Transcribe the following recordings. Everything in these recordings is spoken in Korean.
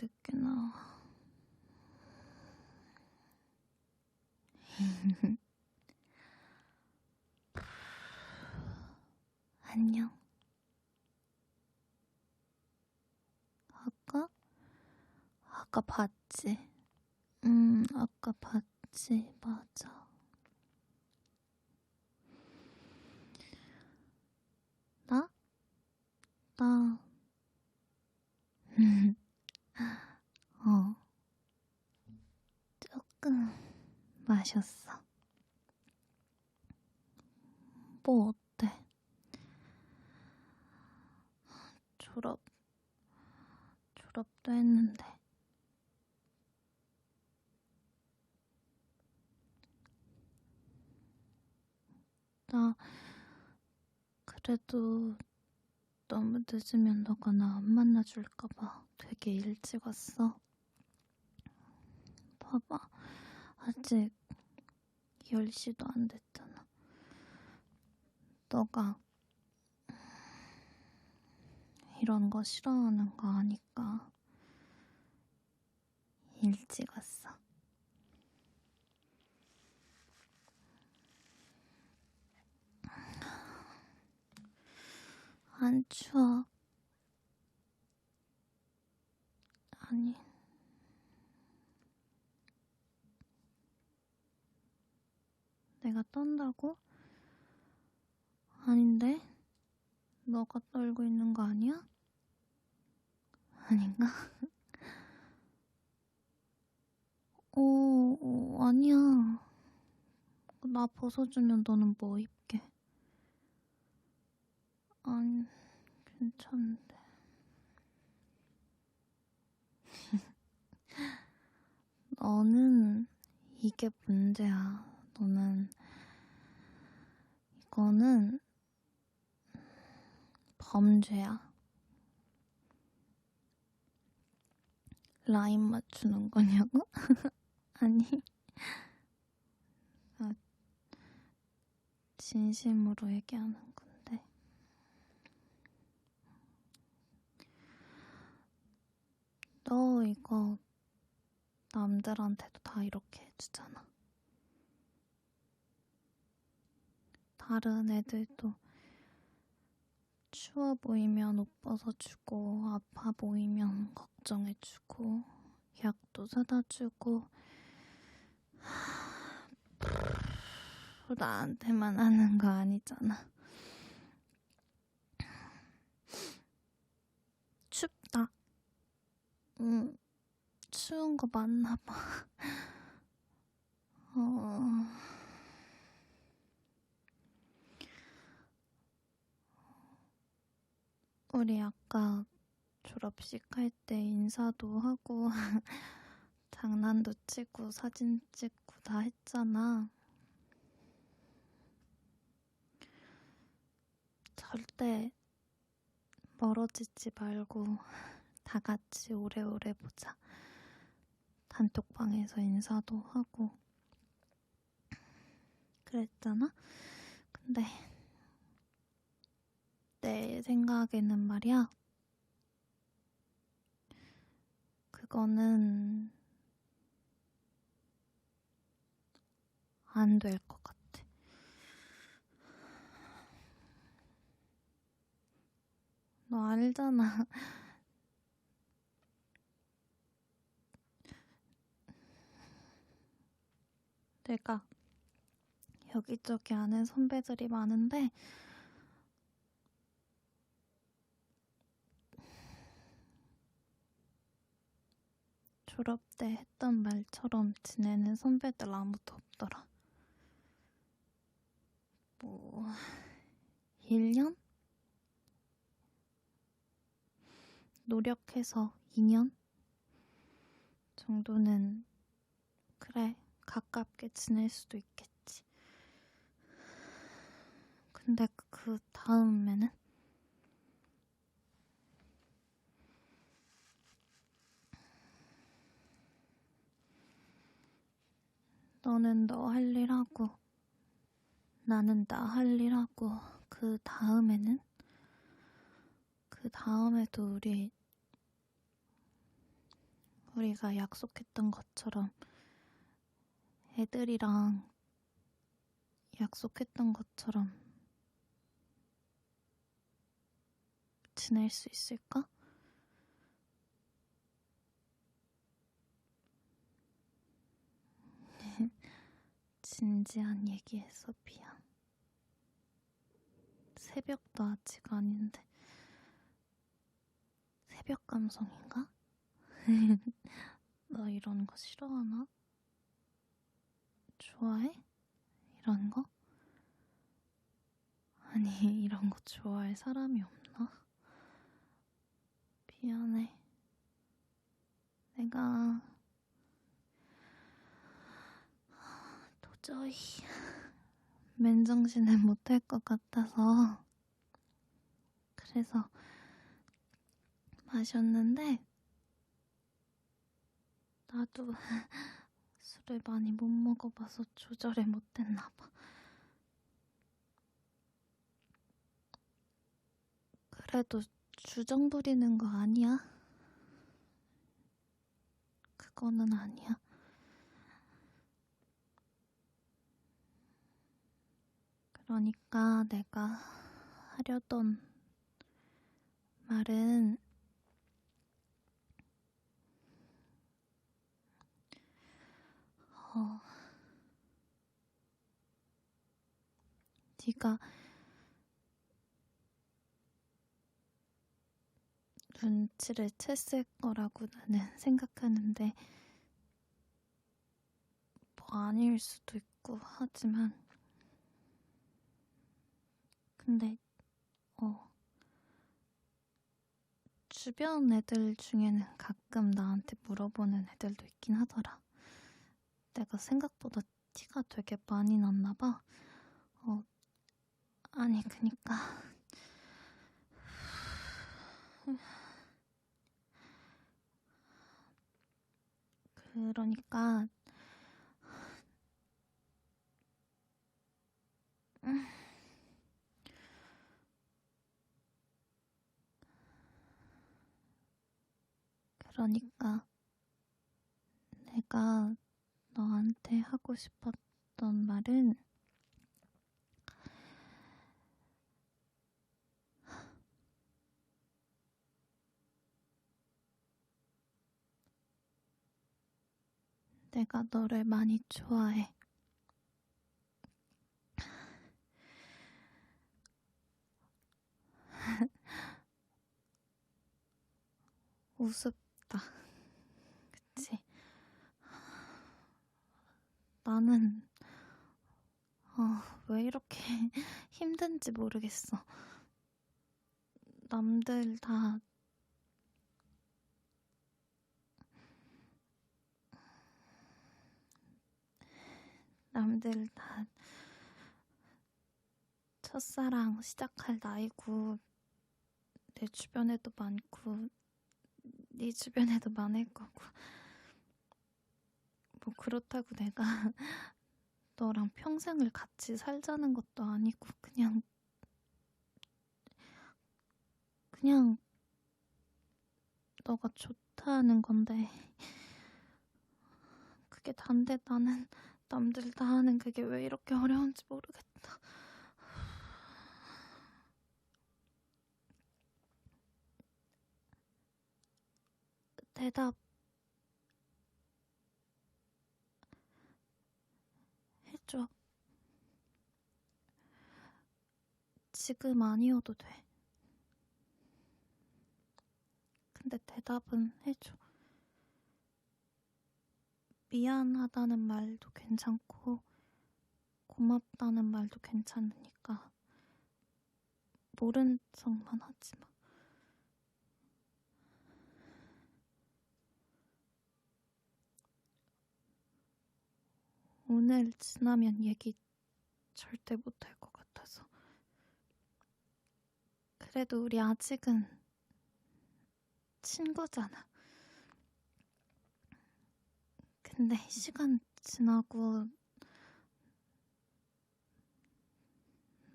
왜 이렇게 늦게 나와? 안녕. 아까? 아까 봤지? 음, 아까 봤지. 맞아. 나? 나. 어. 조금 마셨어. 뭐 어때? 졸업, 졸업도 했는데. 나, 그래도 너무 늦으면 너가 나 안 만나줄까봐 되게 일찍 왔어. 봐봐. 아직 10시도 안 됐잖아. 너가 이런 거 싫어하는 거 아니까 일찍 왔어. 안 추워. 아니. 내가 떤다고? 아닌데? 너가 떨고 있는 거 아니야? 아닌가? 어, 어, 아니야. 나 벗어주면 너는 뭐 입게? 아니, 괜찮은데. 너는 이게 문제야. 너는 이거는 범죄야. 라인 맞추는 거냐고? 아니. 나 진심으로 얘기하는 건데. 너 이거 남들한테도 다 이렇게 해주잖아. 다른 애들도 추워 보이면 옷 벗어주고, 아파 보이면 걱정해주고, 약도 사다 주고, 나한테만 하는 거 아니잖아. 춥다. 응, 추운 거 맞나 봐. 우리 아까 졸업식 할 때 인사도 하고 장난도 치고 사진 찍고 다 했잖아. 절대 멀어지지 말고 다 같이 오래오래 보자. 단톡방에서 인사도 하고 그랬잖아? 근데 내 생각에는 말이야. 그거는 안 될 것 같아. 너 알잖아. 내가 여기저기 아는 선배들이 많은데 졸업 때 했던 말처럼 지내는 선배들 아무도 없더라. 뭐, 1년? 노력해서 2년? 정도는, 그래, 가깝게 지낼 수도 있겠지. 근데 그 다음에는? 너는 너 할 일 하고, 나는 나 할 일 하고, 그 다음에는? 그 다음에도 우리 우리가 약속했던 것처럼 애들이랑 약속했던 것처럼 지낼 수 있을까? 진지한 얘기해서 미안. 새벽도 아직 아닌데. 새벽 감성인가? 너 이런 거 싫어하나? 좋아해? 이런 거? 아니, 이런 거 좋아할 사람이 없나? 미안해. 내가 도저히 맨정신을 못할 것 같아서 그래서 마셨는데 나도 술을 많이 못 먹어봐서 조절을 못했나 봐. 그래도 주정 부리는 거 아니야? 그거는 아니야. 그러니까 내가 하려던 말은 어, 네가 눈치를 챘을 거라고 나는 생각하는데 뭐 아닐 수도 있고 하지만 근데 어. 주변 애들 중에는 가끔 나한테 물어보는 애들도 있긴 하더라. 내가 생각보다 티가 되게 많이 났나 봐. 어. 아니 그니까. 그러니까 그러니까 내가 너한테 하고 싶었던 말은 내가 너를 많이 좋아해. 우습 다. 그치? 나는, 어, 왜 이렇게 힘든지 모르겠어. 남들 다 남들 다 첫사랑 시작할 나이고 내 주변에도 많고 네 주변에도 많을 거고 뭐 그렇다고 내가 너랑 평생을 같이 살자는 것도 아니고 그냥 그냥 너가 좋다는 건데 그게 단데 나는 남들 다 하는 그게 왜 이렇게 어려운지 모르겠다. 대답 해줘. 지금 아니어도 돼. 근데 대답은 해줘. 미안하다는 말도 괜찮고, 고맙다는 말도 괜찮으니까, 모른 척만 하지 마. 오늘 지나면 얘기 절대 못할 것 같아서. 그래도 우리 아직은 친구잖아. 근데 시간 지나고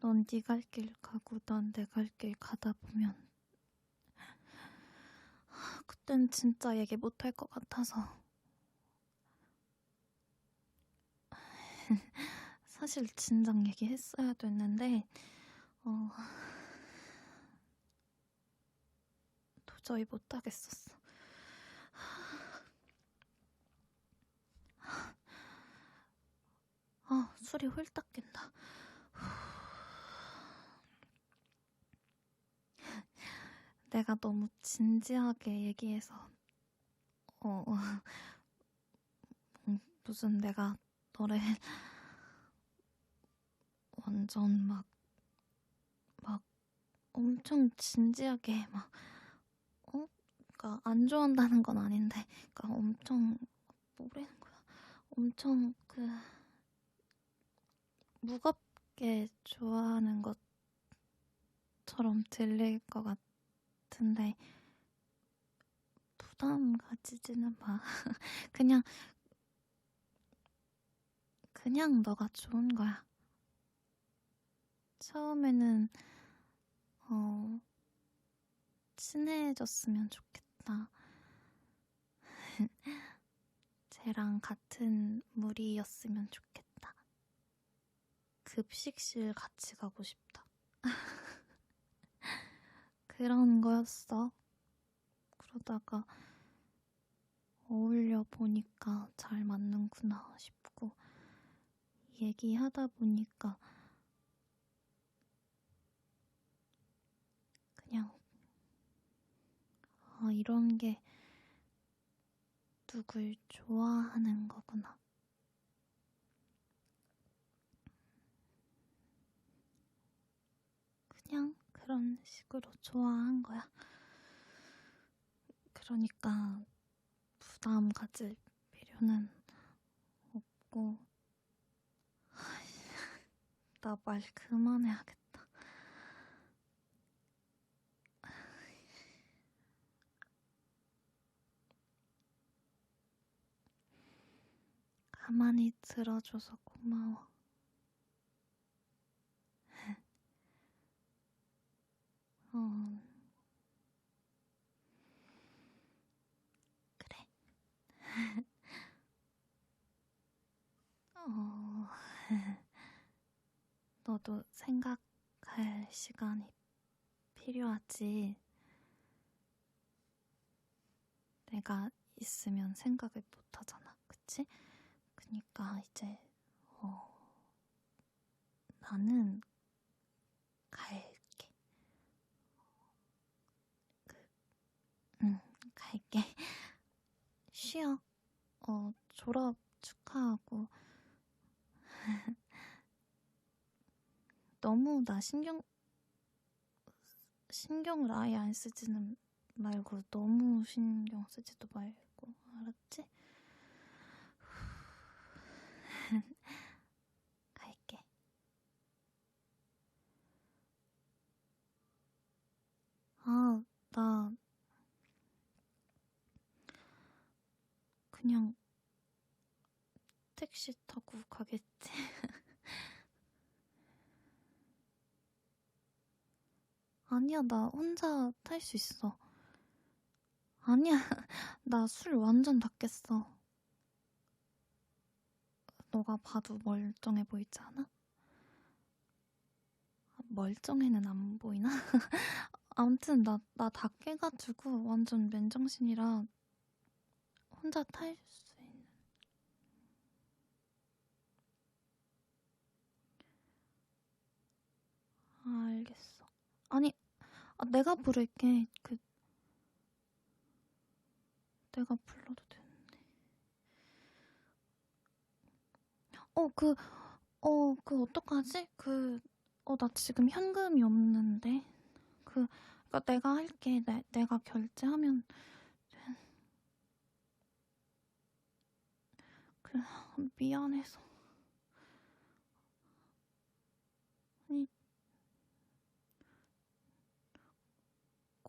넌 네 갈 길 가고 난 내 갈 길 가다 보면 땐 진짜 얘기 못할 것 같아서. 사실 진작 얘기했어야 됐는데, 어, 도저히 못하겠었어. 아, 술이 홀딱 깬다. 내가 너무 진지하게 얘기해서, 어, 음, 무슨 내가 너를 완전 막, 막 엄청 진지하게 막, 어? 그니까 안 좋아한다는 건 아닌데, 그니까 엄청, 뭐라는 거야. 엄청 그, 무겁게 좋아하는 것처럼 들릴 것 같은데, 부담 가지지는 마. 그냥, 그냥 너가 좋은 거야. 처음에는, 어, 친해졌으면 좋겠다. 쟤랑 같은 무리였으면 좋겠다. 급식실 같이 가고 싶다. 그런 거였어. 그러다가 어울려 보니까 잘 맞는구나 싶고, 얘기하다 보니까 그냥, 아, 이런 게 누굴 좋아하는 거구나. 그냥 그런 식으로 좋아한 거야. 그러니까 부담 가질 필요는 없고, 나 말 그만해야겠다. 가만히 들어줘서 고마워. 너도 생각할 시간이 필요하지. 내가 있으면 생각을 못 하잖아. 그치? 그니까 이제, 어, 나는 갈게. 그, 응, 갈게. 쉬어. 어, 졸업 축하하고. 너무 나 신경, 신경을 아예 안 쓰지는 말고, 너무 신경 쓰지도 말고, 알았지? 갈게. 아, 나, 그냥, 택시 타고 가겠지. 아니야, 나 혼자 탈 수 있어. 아니야, 나 술 완전 다 깼어. 너가 봐도 멀쩡해 보이지 않아? 멀쩡해는 안 보이나? 아무튼 나, 나 다 깨가지고 완전 맨정신이라 혼자 탈 수 있는. 아, 알겠어. 아니, 아, 내가 부를게. 그, 내가 불러도 되는데. 어, 그, 어, 그, 어떡하지? 그, 어, 나 지금 현금이 없는데. 그, 그니까 내가 할게. 내, 내가 결제하면. 그, 미안해서.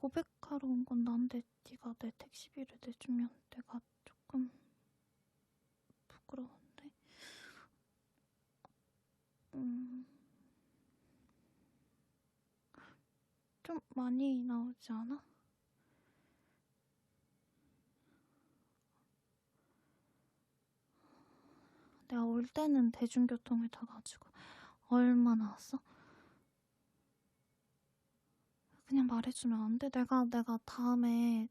고백하러 온 건 난데 네가 내 택시비를 내주면 내가 조금 부끄러운데 음... 좀 많이 나오지 않아? 내가 올 때는 대중교통을 타가지고 얼마나 왔어? 그냥 말해주면 안 돼? 내가 내가 다음에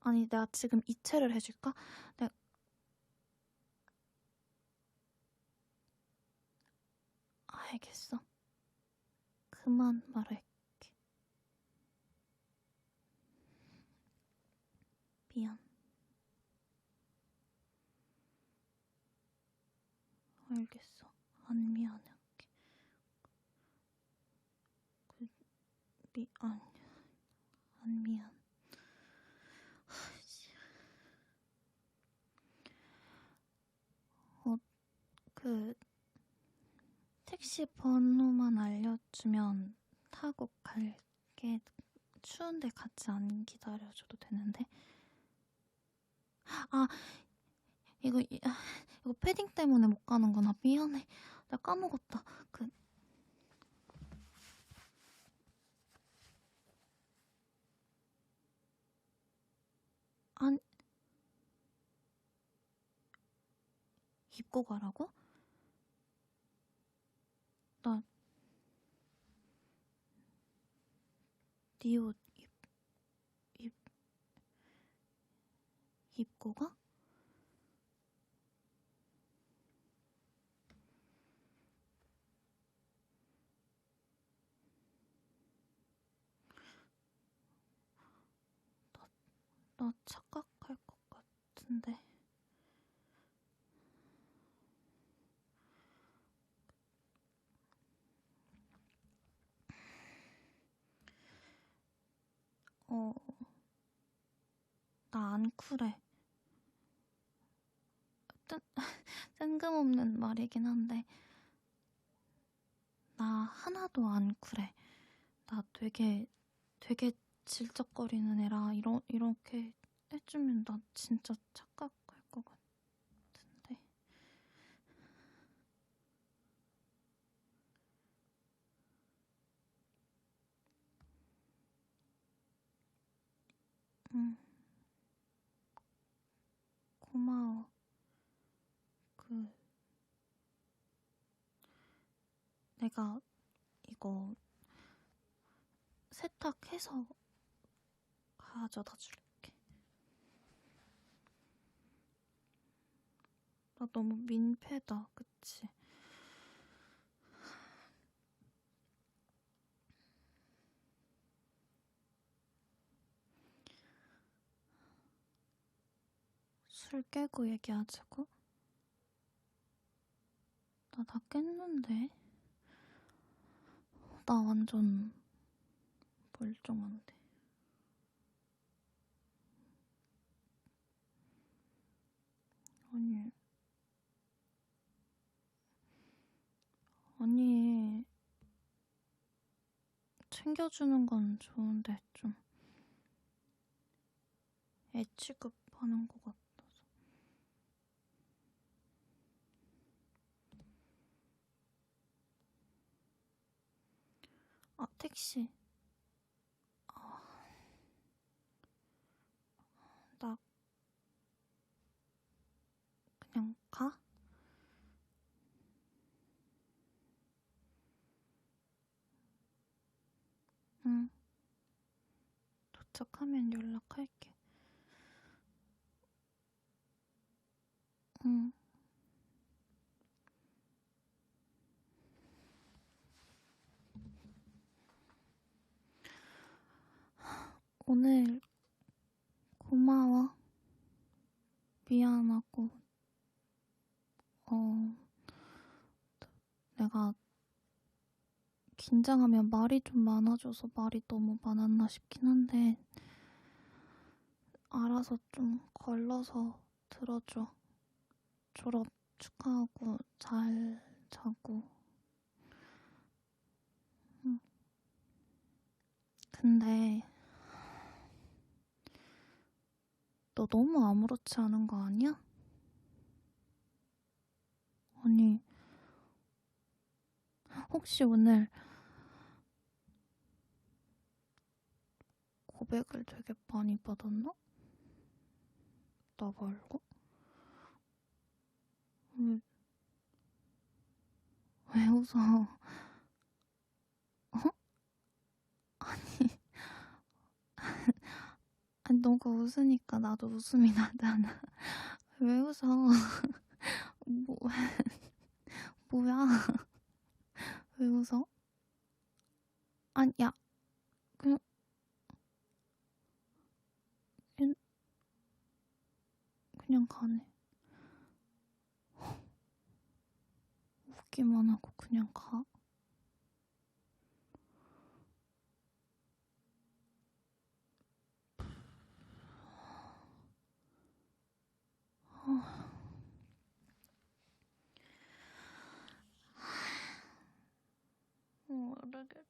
아니 내가 지금 이체를 해줄까? 내가 알겠어. 그만 말할게. 미안. 알겠어. 안 미안할게. 그, 미, 안, 안 미안. 어, 그, 택시 번호만 알려주면 타고 갈게. 추운데 같이 안 기다려줘도 되는데. 아, 이거, 이거 패딩 때문에 못 가는구나. 미안해. 나 까먹었다. 그, 안, 입고 가라고? 나, 네옷 입, 입, 입고 가? 나 착각할 것 같은데. 어, 나 안 쿨해. 뜬, 뜬금없는 말이긴 한데, 나 하나도 안 쿨해. 나 되게, 되게 질적거리는 애라, 이러, 이렇게 해주면 나 진짜 착각할 것 같은데. 응. 고마워. 그, 내가 이거 세탁해서 가져다 줄게. 나 너무 민폐다, 그치? 술 깨고 얘기하자고? 나 다 깼는데? 나 완전 멀쩡한데. 아니, 아니, 챙겨주는 건 좋은데 좀 애 취급 하는 것 같아 아, 택시. 아, 나 그냥 가? 응. 도착하면 연락할게. 응. 오늘 고마워. 미안하고, 어, 내가 긴장하면 말이 좀 많아져서 말이 너무 많았나 싶긴 한데, 알아서 좀 걸러서 들어줘. 졸업 축하하고 잘 자고. 응. 근데, 너 너무 아무렇지 않은 거 아니야? 아니, 혹시 오늘 고백을 되게 많이 받았나? 나 말고? 왜, 왜 웃어? 어? 아니, 아니 너가 웃으니까 나도 웃음이 나잖아. 왜 웃어? 뭐, 뭐야? 왜 웃어? 아니, 야, 그냥, 그냥, 그냥 가네. 웃기만 하고 그냥 가? 모르겠다.